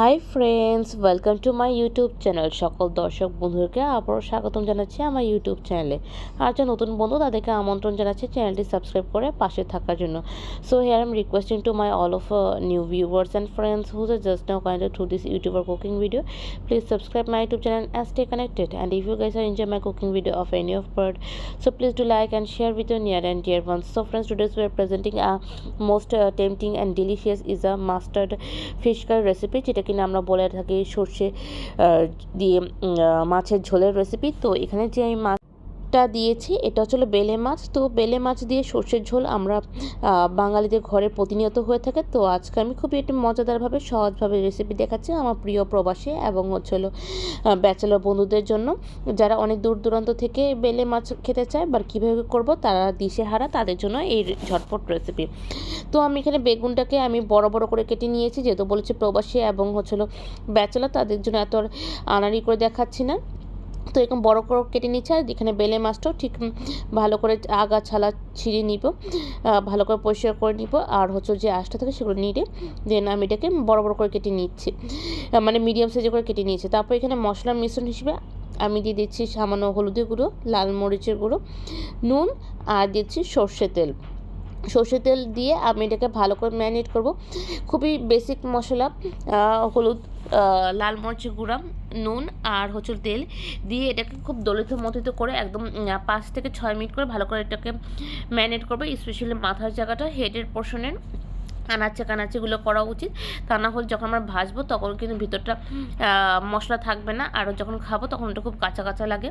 Hi friends welcome to my YouTube channel সকল দর্শক বন্ধুদেরকে আবারও স্বাগতম জানাচ্ছি আমার ইউটিউব চ্যানেলে আর যে নতুন বন্ধু তাদেরকে আমন্ত্রণ জানাচ্ছি চ্যানেলটি সাবস্ক্রাইব করে পাশে থাকার জন্য। So here am requesting to my all of new viewers and friends whose are just now kind through this YouTuber cooking video please subscribe my YouTube channel and stay connected and if you guys are enjoy my cooking video of any of bird so please do like and share your near and dear ones. So friends today we are presenting a most uh, tempting and delicious is a mustard fish curry recipe. যেটা কিনা আমরা বলে থাকি সর্ষে দিয়ে মাছের ঝোলের recipe তো এখানে যে আমি মাছটা দিয়েছি, এটা হচ্ছিল বেলে মাছ। তো বেলে মাছ দিয়ে সর্ষের ঝোল আমরা বাঙালিদের ঘরে প্রতিনিয়ত হয়ে থাকে। তো আজকে আমি খুবই একটু মজাদারভাবে, সহজভাবে রেসিপি দেখাচ্ছি আমার প্রিয় প্রবাসী এবং হচ্ছিল ব্যাচেলর বন্ধুদের জন্য। যারা অনেক দূর দূরান্ত থেকে বেলে মাছ খেতে চায় বা কীভাবে করব, তারা দিশেহারা, তাদের জন্য এই ঝটপট রেসিপি তো আমি এখানে বেগুনটাকে আমি বড় বড় করে কেটে নিয়েছি, যেহেতু বলেছি প্রবাসী এবং হচ্ছিল ব্যাচেলর, তাদের জন্য এত আনাড়ি করে দেখাচ্ছি না। তো এরকম বড় করে কেটে নিচ্ছে, আর এখানে বেলে মাছটাও ঠিক ভালো করে আগা ছালা ছিঁড়ে নিব ভালো করে পরিষ্কার করে নিব, আর হচ্ছে যে আঁশটা থাকে সেগুলো নিয়ে দেন আমি এটাকে বড় বড় করে কেটে নিচ্ছি মানে মিডিয়াম সাইজে করে কেটে নিয়েছি। তারপর এখানে মশলার মিশ্রণ হিসেবে আমি দিয়ে দিচ্ছি সামান্য হলুদের গুঁড়ো, লাল মরিচের গুঁড়ো, নুন, আর দিচ্ছি সর্ষে তেল। সর্ষে তেল দিয়ে আমি এটাকে ভালো করে ম্যারিনেট করব। খুবই বেসিক মশলা হলুদ লাল মরিচের গুঁড়া, নুন আর হচ্ছে তেল দিয়ে এটাকে খুব দলিত মতিত করে একদম পাঁচ থেকে ছয় মিনিট করে ভালো করে এটাকে ম্যারিনেট করবে। স্পেশালি মাথার জায়গাটা হেডের পোর্শনের আনাচে কানাচেগুলো করা উচিত। তা না হলে যখন আমরা ভাজবো তখন কিন্তু ভিতরটা মশলা থাকবে না। আর যখন খাব তখন ওটা খুব কাঁচা কাঁচা লাগে।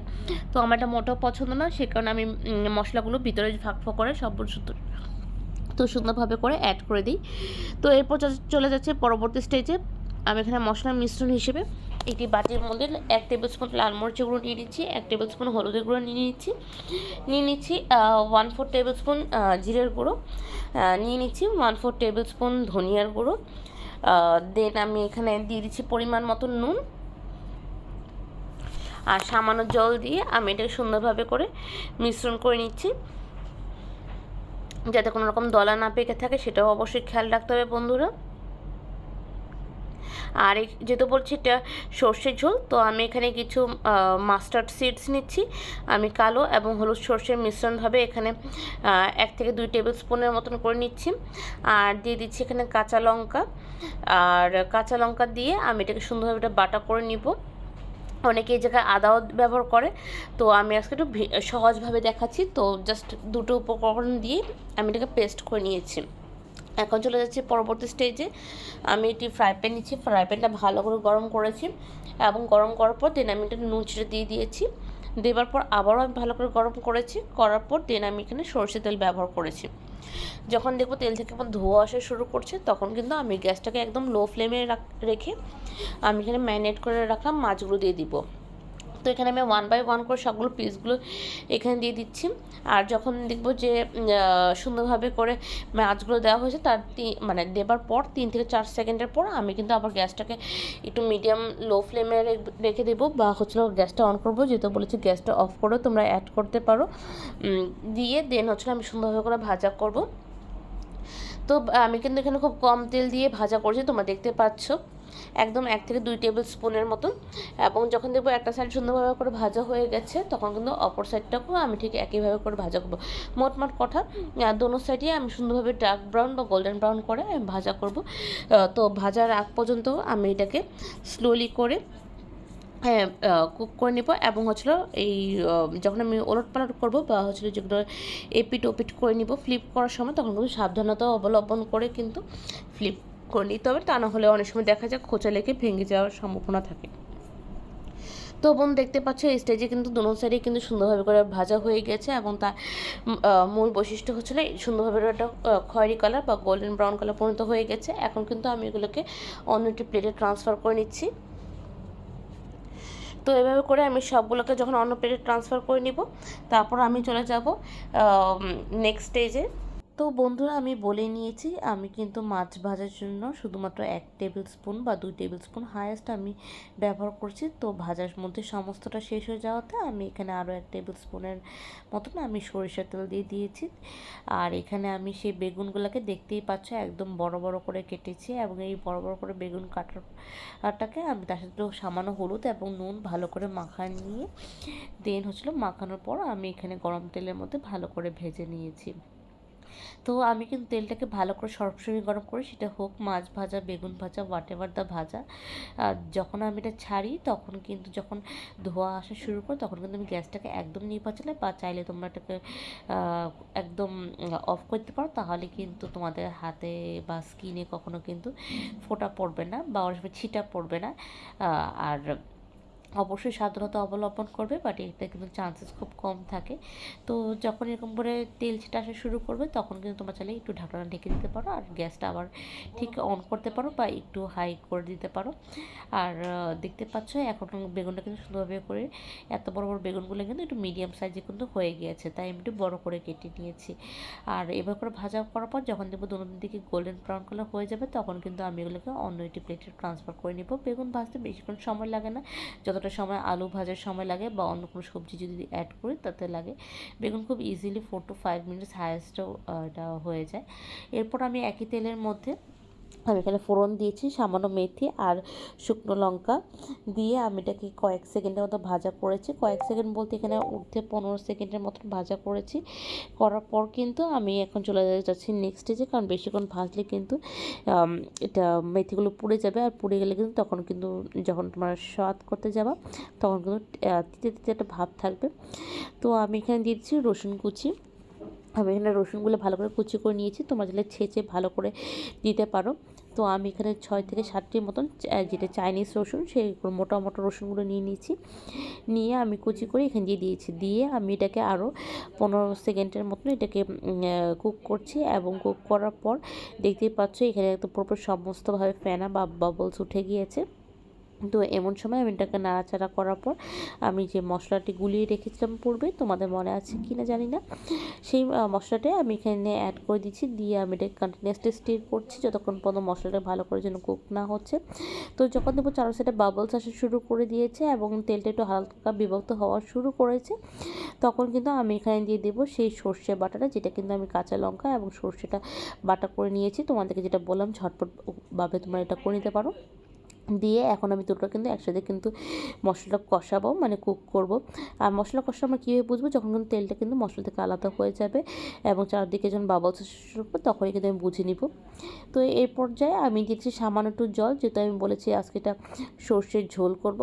তো আমার এটা মোটেও পছন্দ না, সে কারণে আমি মশলাগুলো ভিতরে ফাঁক ফাঁক করে সব তো সুন্দরভাবে করে অ্যাড করে দিই। তো এরপর চলে যাচ্ছে পরবর্তী স্টেজে আমি এখানে মশলার মিশ্রণ হিসেবে একটি বাটির মধ্যে এক টেবিল স্পুন লাল মরিচের গুঁড়ো নিয়ে নিচ্ছি, এক টেবিল স্পুন হলুদের গুঁড়ো নিয়ে নিচ্ছি। নিয়ে নিচ্ছি ওয়ান ফোর টেবিল স্পুন জিরের গুঁড়ো। নিয়ে নিচ্ছি ওয়ান ফোর টেবিল স্পুন ধনিয়ার গুঁড়ো। দেন আমি এখানে দিয়ে দিচ্ছি পরিমাণ মতো নুন। আর সামান্য জল দিয়ে আমি এটাকে সুন্দরভাবে করে মিশ্রণ করে নিচ্ছি। যাতে কোনো রকম দলা না পেকে থাকে, সেটাও অবশ্যই খেয়াল রাখতে হবে বন্ধুরা। আর যেহেতু বলছি এটা সর্ষের ঝোল, তো আমি এখানে কিছু মাস্টার্ড সিডস নিচ্ছি। আমি কালো এবং হলুদ সর্ষের মিশ্রণভাবে এখানে এক থেকে দুই টেবিল স্পুনের মতন করে নিচ্ছি। আর দিয়ে দিচ্ছি এখানে কাঁচা লঙ্কা। আর কাঁচা লঙ্কা দিয়ে আমি এটাকে সুন্দরভাবে এটা বাটা করে নিব। অনেকে এই জায়গায় আদাও ব্যবহার করে। তো আমি আজকে একটু সহজভাবে দেখাচ্ছি। তো জাস্ট দুটো উপকরণ দিয়ে আমি এটাকে পেস্ট করে নিয়েছি। এখন চলে যাচ্ছি পরবর্তী স্টেজে আমি একটি ফ্রাই প্যান নিচ্ছি। ফ্রাই প্যানটা ভালো করে গরম করেছি এবং গরম করার পর দেন আমি এটা ছিটে দিয়ে দিয়েছি। দেওয়ার পর আবারও আমি ভালো করে গরম করেছি। করার পর দেন আমি এখানে সরষে তেল ব্যবহার করেছি। যখন দেখব তেল থেকে আমার ধোয়া আসা শুরু করছে, তখন কিন্তু আমি গ্যাসটাকে একদম লো ফ্লেমে রেখে আমি এখানে ম্যারিনেট করে রাখলাম, মাছগুলো দিয়ে দিব। তো এখানে আমি ওয়ান বাই ওয়ান করে সবগুলো পিসগুলো এখানে দিয়ে দিচ্ছি। আর যখন দেখব যে সুন্দরভাবে করে মাছগুলো দেওয়া হয়েছে, তার মানে দেবার পর তিন থেকে চার সেকেন্ডের পর আমি কিন্তু আবার গ্যাসটাকে একটু মিডিয়াম লো ফ্লেমে রেখে দেবো বা হচ্ছিল গ্যাসটা অন করব। যেহেতু বলেছি গ্যাসটা অফ করে, তোমরা অ্যাড করতে পারো। দিয়ে দেন হচ্ছিল আমি সুন্দরভাবে করে ভাজা করব। তো, আমি কিন্তু এখানে খুব কম তেল দিয়ে ভাজা করছি, তোমরা দেখতে পাচ্ছ। একদম এক থেকে দুই টেবিল স্পুনের মতন। এবং যখন দেখব একটা সাইড সুন্দরভাবে করে ভাজা হয়ে গেছে, তখন কিন্তু অপর সাইডটাকেও আমি ঠিক একইভাবে করে ভাজা করব। মোটমাট কথা দোনো সাইডে আমি সুন্দরভাবে ডার্ক ব্রাউন বা গোল্ডেন ব্রাউন করে আমি ভাজা করব। তো ভাজার আগ পর্যন্ত আমি এটাকে স্লোলি করে হ্যাঁ কুক করে নেব এবং হচ্ছিল এই যখন আমি ওলট পালট করব বা হচ্ছিল যেগুলো এপিট ওপিট করে নিব ফ্লিপ করার সময়, তখন কিন্তু সাবধানতা অবলম্বন করে কিন্তু ফ্লিপ করে নিতে হবে, তা না হলে অনেক সময় দেখা যায় খোঁচা লেগে ভেঙে যাওয়ার সম্ভাবনা থাকে। তো বোন, দেখতে পাচ্ছ, এই স্টেজে কিন্তু দোনো সাইডে কিন্তু সুন্দরভাবে করে ভাজা হয়ে গেছে এবং তার মূল বৈশিষ্ট্য হচ্ছিল এই সুন্দরভাবে একটা খয়েরি কালার বা গোল্ডেন ব্রাউন কালার পরিণত হয়ে গেছে। এখন কিন্তু আমি এগুলোকে অন্য একটি প্লেটে ট্রান্সফার করে নিচ্ছি। তো এভাবে করে আমি সবগুলোকে যখন অন্য প্লেটে ট্রান্সফার করে নিব, তারপর আমি চলে যাব নেক্সট স্টেজে তো বন্ধুরা, আমি বলে নিয়েছি, আমি কিন্তু মাছ ভাজার জন্য শুধুমাত্র এক টেবিল স্পুন বা দুই টেবিল স্পুন হায়েস্ট আমি ব্যবহার করছি। তো ভাজার মধ্যে সমস্তটা শেষ হয়ে যাওয়াতে আমি এখানে আরও এক টেবিল স্পুনের মতন আমি সরিষার তেল দিয়ে দিয়েছি। আর এখানে আমি সেই বেগুনগুলোকে দেখতেই পাচ্ছ, একদম বড় বড় করে কেটেছি এবং এই বড় বড় করে বেগুন কাটাটাকে আমি তার সাথে সামান্য হলুদ এবং নুন ভালো করে মাখা নিয়ে দেন হচ্ছিল মাখানোর পর আমি এখানে গরম তেলের মধ্যে ভালো করে ভেজে নিয়েছি। তো আমি কিন্তু তেলটাকে ভালো করে সবসময় গরম করি, সেটা হোক মাছ ভাজা, বেগুন ভাজা হোয়াট এভার দা ভাজা যখন আমি এটা ছাড়ি, তখন কিন্তু যখন ধোয়া আসা শুরু করে, তখন কিন্তু আমি গ্যাসটাকে একদম চালে বা চাইলে তোমরা এটাকে একদম অফ করতে পারো, তাহলে কিন্তু তোমাদের হাতে বা স্কিনে কখনো কিন্তু ফোটা পড়বে না বা অনেক ছিটা পড়বে না। আর অবশ্যই সাবধানতা অবলম্বন করবে বাট এতে কিন্তু চান্সেস খুব কম থাকে। তো যখন এরকম করে তেল ছিটা আসা শুরু করবে, তখন কিন্তু তোমার চাইলে একটু ঢাকনা ঢেকে দিতে পারো, আর গ্যাসটা আবার ঠিক অন করতে পারো বা একটু হাই করে দিতে পারো। আর দেখতে পাচ্ছ এখন বেগুনটা কিন্তু সুন্দরভাবে করে এত বড় বড় বেগুনগুলো কিন্তু একটু মিডিয়াম সাইজে কিন্তু হয়ে গিয়েছে, তাই আমি একটু বড় করে কেটে নিয়েছি। আর এবার করে ভাজা করার পর যখন দেখব দুটো দিকে গোল্ডেন ব্রাউন কালার হয়ে যাবে, তখন কিন্তু আমি এগুলোকে অন্য একটি প্লেটে ট্রান্সফার করে নেব। বেগুন ভাজতে বেশিক্ষণ সময় লাগে না, যতটা যতটা সময় আলু ভাজার সময় লাগে বা অন্য কোনো সবজি যদি অ্যাড করি তাতে লাগে। বেগুন খুব easily four to five minutes হায়েস্টও এটা হয়ে যায়। এরপর আমি একই তেলের মধ্যে আমি এখানে ফোড়ন দিয়েছি, সামান্য মেথি আর শুকনো লঙ্কা দিয়ে আমি এটাকে কয়েক সেকেন্ডের মতো ভাজা করেছি। কয়েক সেকেন্ড বলতে এখানে উঠতে পনেরো সেকেন্ডের মতন ভাজা করেছি। করার পর কিন্তু আমি এখন চলে যাচ্ছি নেক্সট স্টেজে কারণ বেশিক্ষণ ভাজলে কিন্তু এটা মেথিগুলো পুড়ে যাবে আর পুড়ে গেলে কিন্তু তখন কিন্তু যখন তোমার স্বাদ করতে যাবা, তখন কিন্তু তিতে তিতে একটা ভাব থাকবে। তো আমি এখানে দিচ্ছি রসুন কুচি। আমি এখানে রসুনগুলো ভালো করে কুচি করে নিয়েছি, তোমরা যেটা ছেঁচে ভালো করে দিতে পারো। তো আমি এখানে ছয় থেকে সাতটির মতন যেটা চাইনিজ রসুন, সেই মোটা মোটা রসুনগুলো নিয়ে নিয়েছি। নিয়ে আমি কুচি করে এখানে দিয়ে দিয়েছি। দিয়ে আমি এটাকে আরও পনেরো সেকেন্ডের মতন এটাকে কুক করছি এবং কুক করার পর দেখতেই পাচ্ছ এখানে একদম পুরোপুরি সমস্তভাবে ফেনা বা বাবলস উঠে গিয়েছে। তো এমন সময় আমি এটাকে নাড়াচাড়া করার পর আমি যে মশলাটি গুলিয়ে রেখেছিলাম পূর্বে, তোমাদের মনে আছে কি না জানি না, সেই মশলাটাই আমি এখানে অ্যাড করে দিচ্ছি দিয়ে আমি এটা কন্টিনিউসলি স্টির করছি যতক্ষণ পর্যন্ত মশলাটা ভালো করে যেন কুক না হচ্ছে। তো যখন দেখব চারো সাইডে বাবলস আসা শুরু করে দিয়েছে এবং তেলটা একটু হালকা বিভক্ত হওয়া শুরু করেছে, তখন কিন্তু আমি এখানে দিয়ে দেবো সেই সর্ষে বাটাটা, যেটা কিন্তু আমি কাঁচা লঙ্কা এবং সর্ষেটা বাটা করে নিয়েছি। তোমাদেরকে যেটা বললাম ঝটপটভাবে তোমরা এটা করে নিতে পারো। দিয়ে এখন আমি দুটো কিন্তু একসাথে কিন্তু মশলাটা কষাবো মানে কুক করব। আর মশলা কষা আমরা কীভাবে বুঝব? যখন কিন্তু তেলটা কিন্তু মশলা থেকে আলাদা হয়ে যাবে এবং চারদিকে যখন বাবলস শুরু তখনই কিন্তু আমি বুঝে নিব। তো এই পর্যায়ে আমি দিচ্ছি সামান্য একটু জল, যেহেতু আমি বলেছি আজকে এটা সর্ষের ঝোল করব।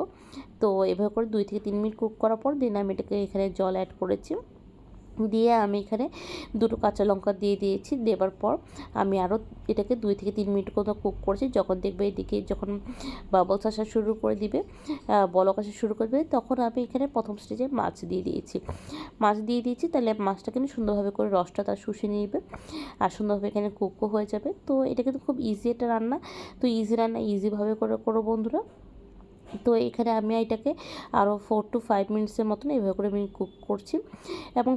তো এভাবে করে দুই থেকে তিন মিনিট কুক করার পর দিন আমি এটাকে এখানে জল অ্যাড করেছি। দিয়ে আমি এখানে দুটো কাঁচা লঙ্কা দিয়ে দিয়েছি। দেবার পর আমি আরও এটাকে দুই থেকে তিন মিনিট মতো কুক করছি। যখন দেখবে এদিকে যখন বাবলস আসা শুরু করে দিবে বলক আসা শুরু করবে, তখন আমি এখানে প্রথম স্টেজে মাছ দিয়ে দিয়েছি। মাছ দিয়ে দিয়েছি, তাহলে মাছটা কিন্তু সুন্দরভাবে করে রসটা তার শুষে নিবে আর সুন্দরভাবে এখানে কুকও হয়ে যাবে। তো এটা কিন্তু খুব ইজি একটা রান্না। তো ইজি রান্না ইজিভাবে করে করো বন্ধুরা। তো এখানে আমি এটাকে আরও ফোর টু ফাইভ মিনিটসের মতন এইভাবে করে আমি কুক করছি। এবং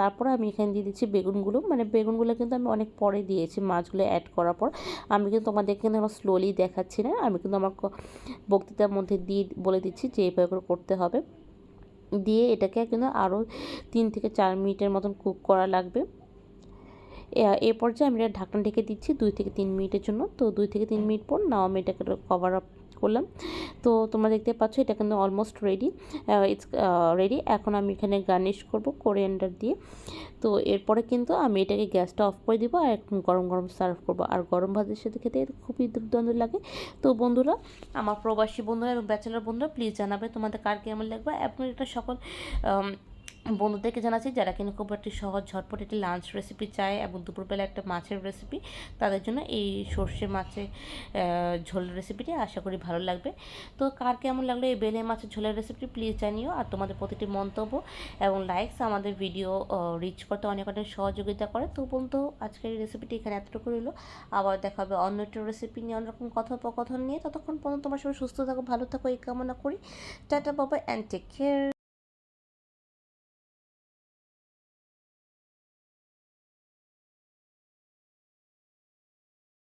তারপরে আমি এখানে দিয়ে দিচ্ছি বেগুনগুলো। মানে বেগুনগুলো কিন্তু আমি অনেক পরে দিয়েছি মাছগুলো অ্যাড করার পর। আমি কিন্তু তোমাদের কিন্তু আমার স্লোলি দেখাচ্ছি না। আমি কিন্তু আমার বক্তৃতার মধ্যে দিয়ে বলে দিচ্ছি যে এইভাবে করে করতে হবে। দিয়ে এটাকে কিন্তু আরও তিন থেকে চার মিনিটের মতন কুক করা লাগবে। এ পর্যায়ে আমি এটা ঢাকনা ঢেকে দিচ্ছি দুই থেকে তিন মিনিটের জন্য। তো দুই থেকে তিন মিনিট পর নাও আমি এটাকে কভার আপ করলাম। তো তোমরা দেখতে পাচ্ছ, এটা কিন্তু অলমোস্ট রেডি ইটস রেডি এখন আমি এখানে গার্নিশ করব কোরিয়ান্ডার দিয়ে। তো এরপরে কিন্তু আমি এটাকে গ্যাসটা অফ করে দিব আর একদম গরম গরম সার্ভ করব। আর গরম ভাতের সাথে খেতে খুবই দুর্দান্ত লাগে। তো বন্ধুরা, আমার প্রবাসী বন্ধুরা এবং ব্যাচেলার বন্ধুরা প্লিজ জানাবে তোমাদের কার কেমন লাগবে। এবং এটা সকল বন্ধুদেরকে জানাচ্ছি, যারা কিনা খুব একটি সহজ, ঝটপট একটি লাঞ্চ রেসিপি চায় এবং দুপুরবেলা একটা মাছের রেসিপি তাদের জন্য এই সর্ষে মাছের ঝোল রেসিপিটি আশা করি ভালো লাগবে। তো কার কেমন লাগল এই বেলে মাছের ঝোলের রেসিপি প্লিজ জানিও আর তোমাদের প্রতিটি মন্তব্য এবং লাইকস আমাদের ভিডিও রিচ করতে অনেক অনেক সহযোগিতা করে। তো বন্ধু, আজকের এই রেসিপিটি এখানে এতটুকু রইল। আবার দেখা হবে অন্য একটা রেসিপি নিয়ে অন্যরকম কথোপকথন নিয়ে। ততক্ষণ পর্যন্ত তোমার সবাই সুস্থ থাকো, ভালো থাকো, এই কামনা করি। টাটা বাবা অ্যান্ড টেক কেয়ার